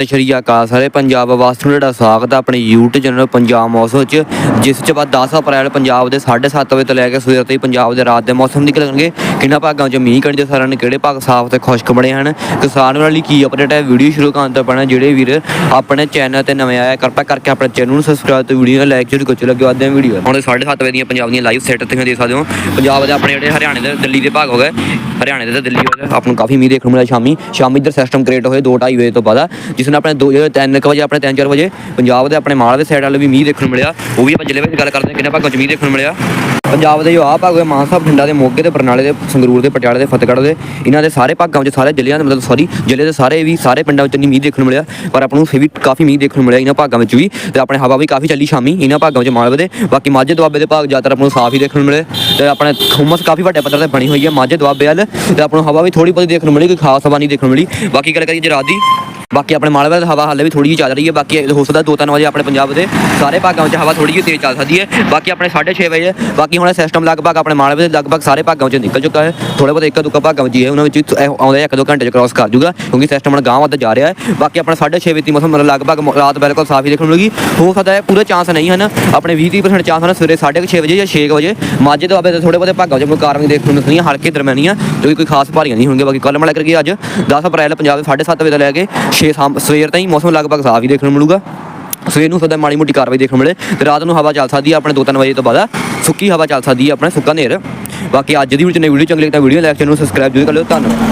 ਸਤਿ ਸ਼੍ਰੀ ਅਕਾਲ ਸਾਰੇ ਪੰਜਾਬ ਵਾਸਤੇ ਤੁਹਾਡਾ ਸਵਾਗਤ ਹੈ ਆਪਣੇ YouTube ਚੈਨਲ ਪੰਜਾਬ ਮੌਸਮ ਚ ਜਿਸ ਚ ਬਾਅਦ 10 ਅਪ੍ਰੈਲ ਪੰਜਾਬ ਦੇ 7:30 ਵਜੇ ਤੋਂ ਲੈ ਕੇ ਸਵੇਰ ਤੋਂ ਹੀ ਪੰਜਾਬ ਦੇ ਰਾਤ ਦੇ ਮੌਸਮ ਦੀ ਕਰਨਗੇ ਕਿੰਨਾ ਭਾਗਾਂ ਚ ਮੀਂਹ ਕਣਦੇ ਸਾਰਿਆਂ ਨੇ, ਕਿਹੜੇ ਭਾਗ ਸਾਫ਼ ਤੇ ਖੁਸ਼ਕ ਬਣੇ ਹਨ? ਕਿਸਾਨ ਵਾਲੀ ਕੀ ਅਪਡੇਟ ਹੈ? ਵੀਡੀਓ ਸ਼ੁਰੂ ਕਰਨ ਤੋਂ ਪਹਿਲਾਂ ਜਿਹੜੇ ਵੀਰ ਆਪਣੇ ਚੈਨਲ ਤੇ ਨਵੇਂ ਆਇਆ ਕਿਰਪਾ ਕਰਕੇ ਆਪਣੇ ਚੈਨਲ ਨੂੰ ਸਬਸਕ੍ਰਾਈਬ ਤੇ ਵੀਡੀਓ ਲਾਈਕ ਜ਼ਰੂਰ ਕਰੋ। ਚਲੋ ਅੱਗੇ ਵਧਦੇ ਹਾਂ ਵੀਡੀਓ ਹੁਣ 7:30 ਵਜੇ ਦੀਆਂ ਪੰਜਾਬ ਦੀਆਂ ਲਾਈਵ ਸੈਟ ਤੁਸੀਂ ਦੇਖ ਸਕਦੇ ਹੋ। ਪੰਜਾਬ ਦੇ ਆਪਣੇ ਜਿਹੜੇ ਹਰਿਆਣੇ ਦੇ ਦਿੱਲੀ ਦੇ ਭਾਗ ਹੋ ਗਏ। ਹਰਿਆਣੇ ਦੇ ਤੇ ਦਿੱਲੀ ਵਾਲੇ ਆਪ ਨੂੰ ਕਾਫੀ ਮੀਂਹ ਦੇਖਣ ਨੂੰ ਮਿਲਿਆ ਸ਼ਾਮੀ। ਸ਼ਾਮੀ ਇੱਧਰ ਸਿਸਟਮ ਕ੍ਰੀਏਟ ਹੋਏ 2:30 ਵਜੇ ਤੋਂ ਬਾਅਦ ਜਿਸ ਨਾਲ ਆਪਣੇ 2 3 ਵਜੇ, ਆਪਣੇ 3-4 ਵਜੇ ਪੰਜਾਬ ਦੇ ਆਪਣੇ ਮਾਲਵੇ ਸਾਈਡ ਵਾਲੇ ਵੀ ਮੀਂਹ ਦੇਖਣ ਨੂੰ ਮਿਲਿਆ। ਉਹ ਵੀ ਆਪਾਂ ਜ਼ਿਲ੍ਹੇ ਵਿੱਚ ਗੱਲ ਕਰਦੇ ਹਾਂ, ਕਿੰਨੇ ਭਾਗਾਂ 'ਚ ਮੀਂਹ ਦੇਖਣ ਨੂੰ ਮਿਲਿਆ। ਪੰਜਾਬ ਦੇ ਜੋ ਆਹ ਭਾਗ ਹੋਏ, ਮਾਨਸਾ, ਬਠਿੰਡਾ ਦੇ ਮੋਗੇ ਦੇ ਬਰਨਾਲੇ ਦੇ, ਸੰਗਰੂਰ ਦੇ, ਪਟਿਆਲੇ ਦੇ, ਫਤਿਹਗੜ੍ਹ ਦੇ, ਇਹਨਾਂ ਦੇ ਸਾਰੇ ਭਾਗਾਂ ਵਿੱਚ, ਸਾਰੇ ਜ਼ਿਲ੍ਹਿਆਂ ਦੇ ਮਤਲਬ ਸੌਰੀ ਜ਼ਿਲ੍ਹੇ ਦੇ ਸਾਰੇ ਵੀ, ਸਾਰੇ ਪਿੰਡਾਂ ਵਿੱਚ ਨਹੀਂ ਮੀਂਹ ਦੇਖਣ ਨੂੰ ਮਿਲਿਆ, ਪਰ ਆਪਾਂ ਨੂੰ ਫਿਰ ਵੀ ਕਾਫੀ ਮੀਂਹ ਦੇਖਣ ਨੂੰ ਮਿਲਿਆ ਇਹਨਾਂ ਭਾਗਾਂ ਵਿੱਚ ਵੀ ਤੇ ਆਪਣੇ ਹਵਾ ਵੀ ਕਾਫੀ ਚੱਲੀ ਸ਼ਾਮੀ ਇਹਨਾਂ ਭਾਗਾਂ ਵਿੱਚ ਮਾਲਵੇ ਦੇ ਬਾਕੀ ਮਾਝੇ ਦੁਆਬੇ ਦੇ ਭਾਗ ਜ਼ਿਆਦਾਤਰ ਆਪਾਂ ਨੂੰ ਸਾਫ਼ ਹੀ ਦੇਖਣ ਨੂੰ ਮਿਲੇ ਤੇ ਆਪਣੇ ਹੁਮਸ ਕਾਫੀ ਵੱਡੇ ਪੱਧਰ ਤੇ ਬਣੀ ਹੋਈ ਹੈ ਮਾਝੇ ਦੁਆਬੇ ਵੱਲ ਤੇ ਆਪਾਂ ਨੂੰ ਹਵਾ ਵੀ ਥੋੜੀ ਬਹੁਤੀ ਦੇਖਣ ਨੂੰ ਮਿਲੀ, ਕੋਈ ਖਾਸ ਹਵਾ ਨਹੀਂ ਦੇਖਣ ਨੂੰ ਮਿਲੀ। ਬਾਕੀ ਗੱਲ ਕਰੀਏ ਜੇ ਰਾਤ ਦੀ ਬਾਕੀ ਆਪਣੇ ਮਾਲਵੇ ਦੀ ਹਵਾ ਹਾਲੇ ਵੀ ਥੋੜੀ ਜਿਹੀ ਚੱਲ ਰਹੀ ਹੈ, ਬਾਕੀ ਹੋ ਸਕਦਾ ਦੋ ਤਿੰਨ ਵਜੇ ਆਪਣੇ ਪੰਜਾਬ ਦੇ ਸਾਰੇ ਭਾਗਾਂ ਵਿੱਚ ਹਵਾ ਥੋੜੀ ਜਿਹੀ ਤੇਜ਼ ਚੱਲ ਸਕਦੀ ਹੈ। ਬਾਕੀ ਆਪਣੇ 6:30 ਵਜੇ, ਬਾਕੀ ਹੁਣ ਸਿਸਟਮ ਲਗਭਗ ਆਪਣੇ ਮਾਲਵੇ ਦੇ ਲਗਭਗ ਸਾਰੇ ਭਾਗਾਂ ਵਿੱਚ ਨਿਕਲ ਚੁੱਕਾ ਹੈ। ਥੋੜੇ ਬਹੁਤ ਇੱਕ ਦੋ ਭਾਗਾਂ ਵਿੱਚ ਹੀ ਹੈ, ਉਹਨਾਂ ਵਿੱਚ ਇਹ ਆਉਂਦੇ ਇੱਕ ਦੋ ਘੰਟੇ ਚ ਕ੍ਰਾਸ ਕਰ ਜੂਗਾ, ਕਿਉਂਕਿ ਸਿਸਟਮ ਹੁਣ ਗਾਂਹ ਵੱਧ ਜਾ ਰਿਹਾ ਹੈ। ਬਾਕੀ ਆਪਣਾ 6:30 ਵਜੇ ਦੀ ਮੌਸਮ ਲਗਭਗ ਰਾਤ ਬਿਲਕੁਲ ਸਾਫ਼ ਹੀ ਦੇਖਣ ਨੂੰ ਮਿਲੇਗੀ। ਹੋ ਸਕਦਾ ਹੈ ਪੂਰਾ ਚਾਂਸ ਨਹੀਂ ਹਨ ਆਪਣੇ 20-30% ਚਾਂਸ ਹਨ ਸਵੇਰੇ 6:30 ਵਜੇ ਜਾਂ 6 ਵਜੇ। ਮਾਝੇ ਤੋਂ ਆਵੇ ਥੋੜੇ ਬਹੁਤੇ ਭਾਗਾਂ ਵਿੱਚ ਕਾਰਵਾਈ ਦੇਖਣ ਨੂੰ ਮਿਲਣੀਆਂ ਹਲਕੇ ਦਰਮਿਆਨੀਆਂ, ਜੋ ਕਿ ਕੋਈ ਖਾਸ ਭਾਰੀਆਂ ਨਹੀਂ ਹੋਣਗੀਆਂ। ਬਾਕੀ ਕੱਲ੍ਹ ਮਲਾ ਕਰਕੇ ਅੱਜ 10 ਅਪ੍ਰੈਲ ਪੰਜਾਬ ਦੇ 7:30 ਵਜੇ ਤੋਂ ਲੈ ਕੇ 6 ਸ਼ਾਮ ਸਵੇਰ ਤਾਈਂ ਮੌਸਮ ਲਗਭਗ ਸਾਫ਼ ਹੀ ਦੇਖਣ ਨੂੰ ਮਿਲੂਗਾ। ਸਵੇਰ ਨੂੰ ਸਦਾ ਮਾੜੀ ਮੋਟੀ ਕਾਰਵਾਈ ਦੇਖਣ ਮਿਲੇ। ਤੇ ਰਾਤ ਨੂੰ ਹਵਾ ਚੱਲ ਸਕਦੀ ਹੈ ਆਪਣੇ 2-3 ਵਜੇ ਤੋਂ ਬਾਅਦ। ਸੁੱਕੀ ਹਵਾ ਚੱਲ ਸਕਦੀ ਹੈ ਆਪਣੇ ਸੁੱਕਾ ਹਨੇਰ ਬਾਕੀ ਅੱਜ ਦੀ ਵੀਡੀਓ ਚ ਵੀਡੀਓ ਚੰਗੀ ਲੱਗੀ ਤਾਂ ਵੀਡੀਓ ਲਾਈਕ ਚੈਨਲ ਨੂੰ ਸਬਸਕ੍ਰਾਈਬ ਜ਼ਰੂਰ ਕਰ ਲਿਓ। ਧੰਨਵਾਦ।